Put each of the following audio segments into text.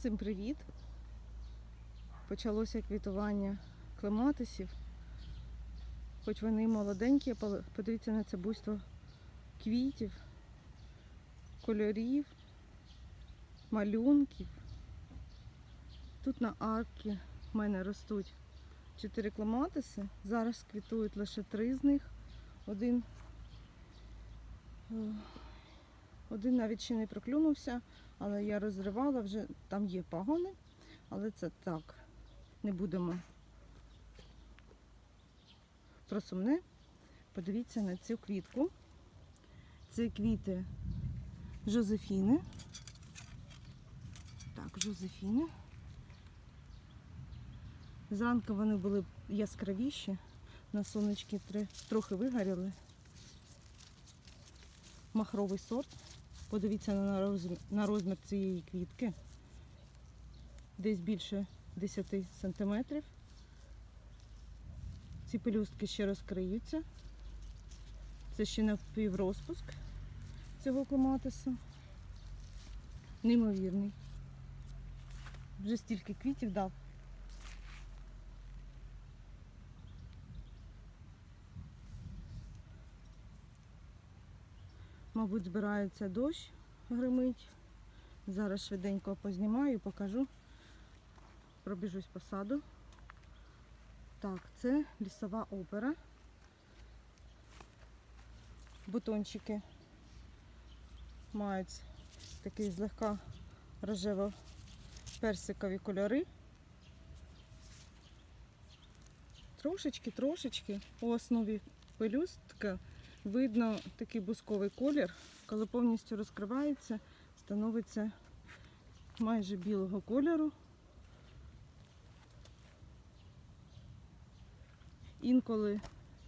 Всім привіт! Почалося квітування клематисів. Хоч вони молоденькі, подивіться на це буйство квітів, кольорів, малюнків. Тут на аркі в мене ростуть чотири клематиси. Зараз квітують лише три з них. Один, е, один навіть ще не проклюнувся, але я розривала вже, там є пагони, але це так, не будемо про сумне. Подивіться на цю квітку. Це квіти Жозефіни. Так, Жозефіни. Зранку вони були яскравіші, на сонечки трохи вигоріли. Махровий сорт. Подивіться на розмір, на розмір цієї квітки. Десь більше 10 сантиметрів. Ці пелюстки ще розкриються. Це ще напіврозпуск цього клематису. Неймовірний. Вже стільки квітів дав. Мабуть, збирається дощ, гримить. Зараз швиденько познімаю, покажу. Пробіжусь по саду. Так, це лісова опера. Бутончики мають такі злегка рожево-персикові кольори. Трошечки-трошечки у основі пелюстка видно такий бусковий колір, коли повністю розкривається, становиться майже білого кольору. Інколи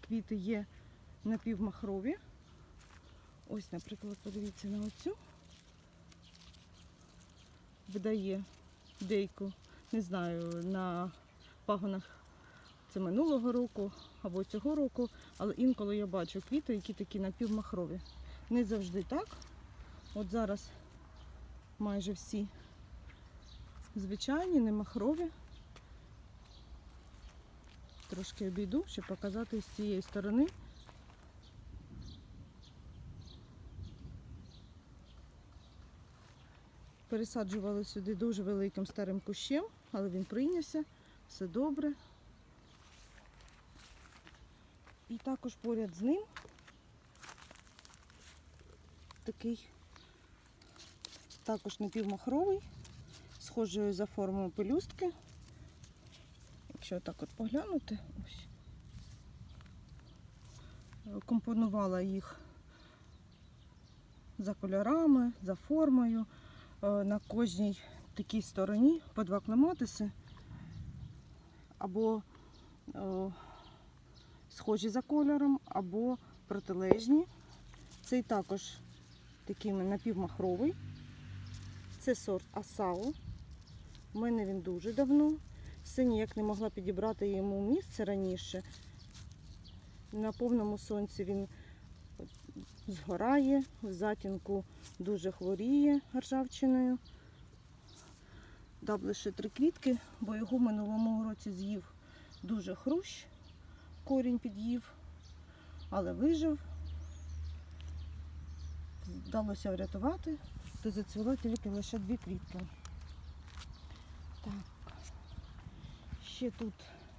квіти є напівмахрові. Ось, наприклад, подивіться на оцю. Видає дейку, не знаю, на пагонах це минулого року або цього року, але інколи я бачу квіти, які такі напівмахрові. Не завжди так. От зараз майже всі звичайні, не махрові. Трошки обійду, щоб показати з цієї сторони. Пересаджували сюди дуже великим старим кущем, але він прийнявся, все добре. І також поряд з ним такий також напівмахровий, схожою за формою пелюстки. Якщо так от поглянути, ось. Компонувала їх за кольорами, за формою. Е, На кожній такій стороні по два клематиси або е, схожі за кольором, або протилежні. Цей також такий напівмахровий. Це сорт Асао. У мене він дуже давно. Все ніяк не могла підібрати йому місце раніше. На повному сонці він згорає, в затінку дуже хворіє ржавчиною. Дав лише три квітки, бо його в минулому році з'їв дуже хрущ корінь під'їв, але вижив. Вдалося врятувати, то зацвіло тільки лише дві квітки. Так, ще тут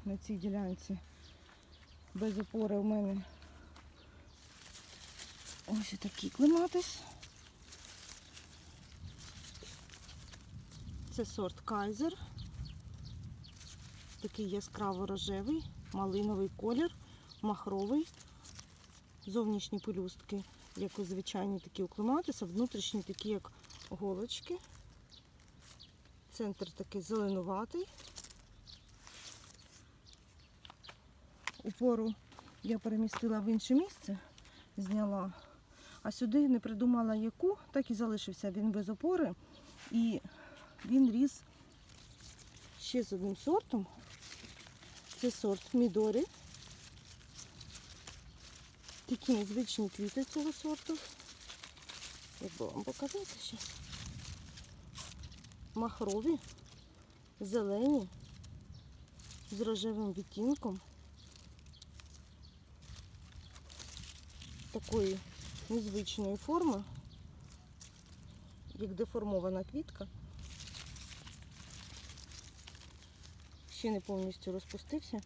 на цій ділянці без опори у мене ось такий клематис. Це сорт Кайзер. Такий яскраво рожевий малиновий колір, махровий, зовнішні пелюстки, як звичайні такі у клематиса, внутрішні такі, як голочки. Центр такий зеленуватий. Упору я перемістила в інше місце, зняла, а сюди не придумала яку, так і залишився він без опори. І він ріс ще з одним сортом. Це сорт Мідорі. Такі незвичні квіти цього сорту. Як би вам показати зараз. махрові, зелені, з рожевим відтінком. Такої незвичної форми, як деформована квітка. Ще не повністю розпустився.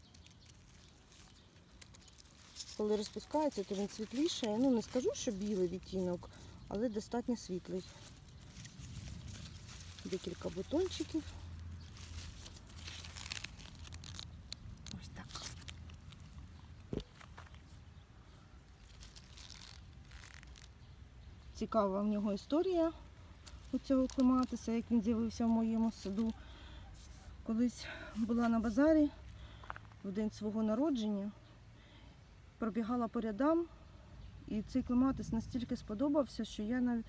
Коли розпускається, то він світлішає. Ну, не скажу, що білий відтінок, але достатньо світлий. Декілька бутончиків. Ось так. Цікава в нього історія у цього клематиса, як він з'явився в моєму саду. Колись була на базарі в день свого народження, пробігала по рядам, і цей клематис настільки сподобався, що я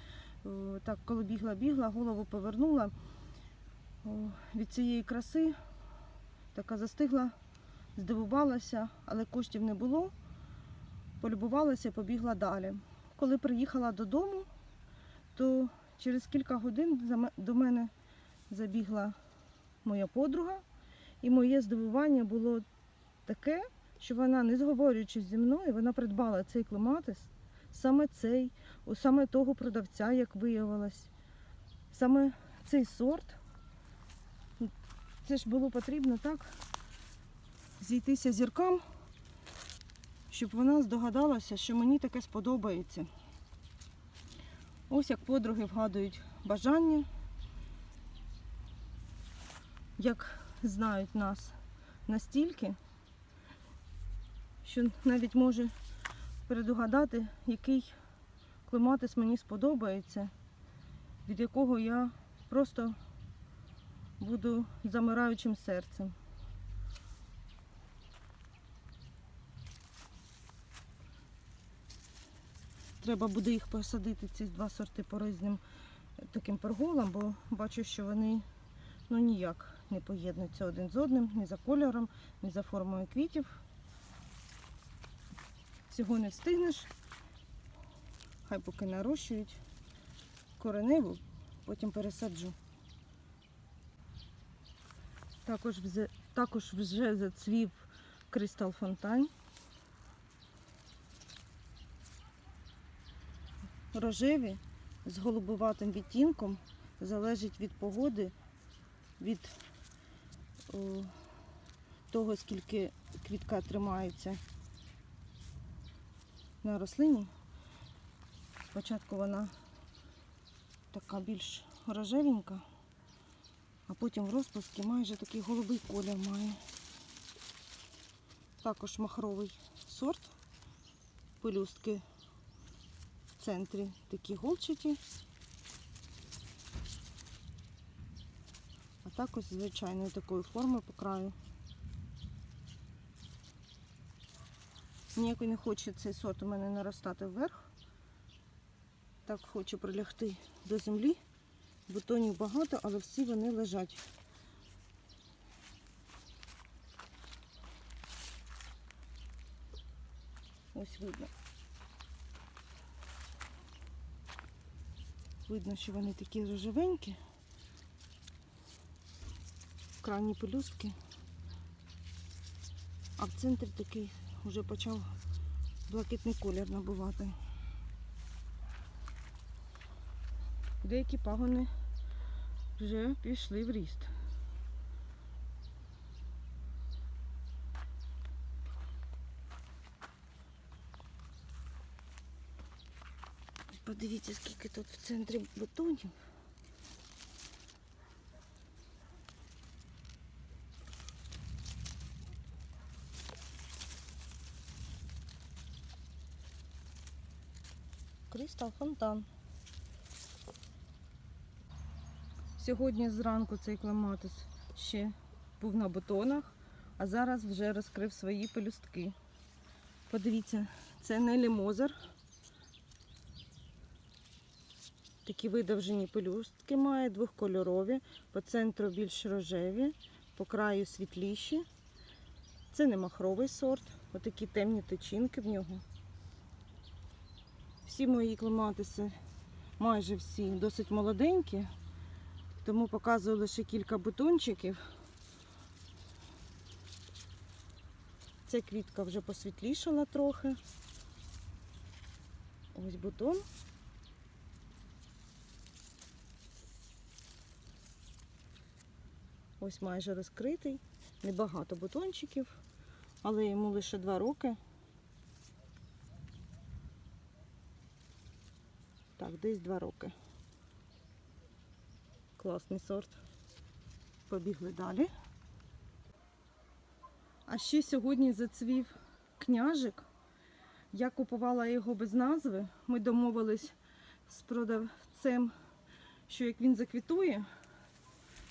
так, коли бігла-бігла, голову повернула від цієї краси, така застигла, здивувалася, але коштів не було. Полюбувалася і побігла далі. Коли приїхала додому, то через кілька годин до мене забігла моя подруга, і моє здивування було таке, що вона, не зговорюючись зі мною, вона придбала цей клематис, саме цей, саме того продавця, як виявилось, саме цей сорт. Це ж було потрібно так зійтися зіркам, щоб вона здогадалася, що мені таке сподобається. Ось як подруги вгадують бажання, як знають нас настільки, що навіть може передугадати, який клематис мені сподобається, від якого я просто буду замираючим серцем. Треба буде їх посадити, ці два сорти по різним таким перголам, бо бачу, що вони ну, ніяк не поєднуються один з одним, ні за кольором, ні за формою квітів. Всього не встигнеш. Хай поки нарощують кореневу, потім пересаджу. Також, також вже зацвів кристал фонтань. Рожеві з голубуватим відтінком залежить від погоди, від того, скільки квітка тримається на рослині. Спочатку вона така більш рожевенька, а потім в розпуску майже такий голубий колір має. Також махровий сорт, пелюстки в центрі такі голчаті. А також звичайної такої форми по краю. Ніяк і не хоче цей сорт у мене наростати вверх. Так хоче прилягти до землі. Бутонів багато, але всі вони лежать. Ось видно. Видно, що вони такі рожевенькі. Крайні пелюстки. А в центрі такий вже почав блакитний колір набувати. Деякі пагони вже пішли в ріст. Подивіться, скільки тут в центрі бутонів. Кристал фонтан. Сьогодні зранку цей клематис ще був на бутонах, а зараз вже розкрив свої пелюстки. Подивіться, це Нелі Мозер. Такі видовжені пелюстки має, двохкольорові, по центру більш рожеві, по краю світліші. Це не махровий сорт, отакі темні тичинки в нього. Всі мої клематиси, майже всі, досить молоденькі, Тому показую лише кілька бутончиків. Ця квітка вже посвітлішала трохи. Ось бутон. Ось майже розкритий. Небагато бутончиків, але йому лише два роки. Так, десь два роки. Класний сорт. Побігли далі. А ще сьогодні зацвів княжик. Я купувала його без назви. Ми домовились з продавцем, що як він заквітує,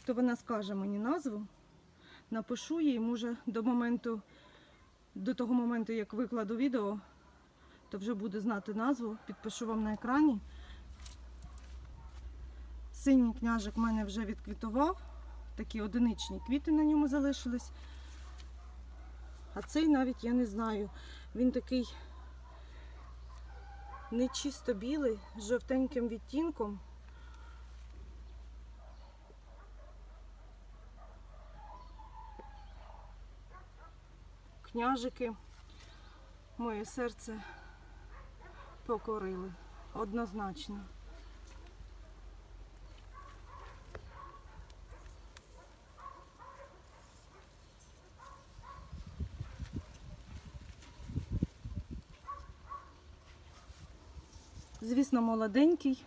то вона скаже мені назву. Напишу їй, може, до моменту, до того моменту, як викладу відео, то вже буде знати назву. Підпишу вам на екрані. Синій княжик в мене вже відквітував. Такі одиничні квіти на ньому залишились. А цей навіть я не знаю. Він такий не чисто білий, з жовтеньким відтінком. Княжики моє серце покорили однозначно. Звісно, молоденький.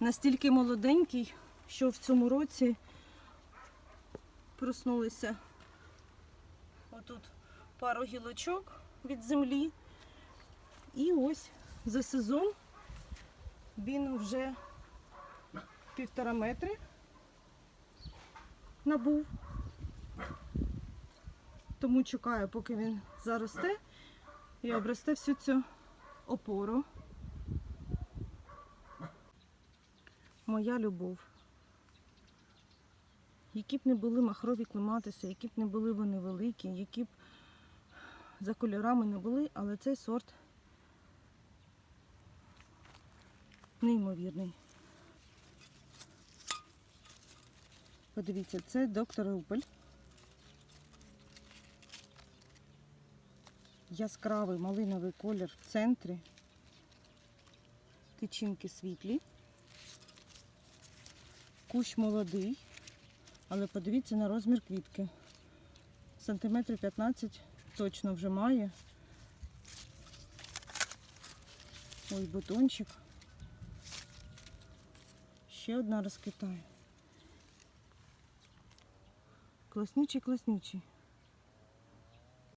Настільки молоденький, що в цьому році проснулися отут пару гілочок від землі. І ось за сезон він вже півтора метри набув. Тому чекаю, поки він заросте і обросте всю цю опору. Моя любов. Які б не були махрові клематиси, які б не були вони великі, які б за кольорами не були, але цей сорт неймовірний. Подивіться, це доктор Рупель. Яскравий малиновий колір в центрі. Тичинки світлі. Кущ молодий, але подивіться на розмір квітки. Сантиметрів 15 точно вже має. Ой, бутончик. Ще одна розквітає. Класнючий, класнючий.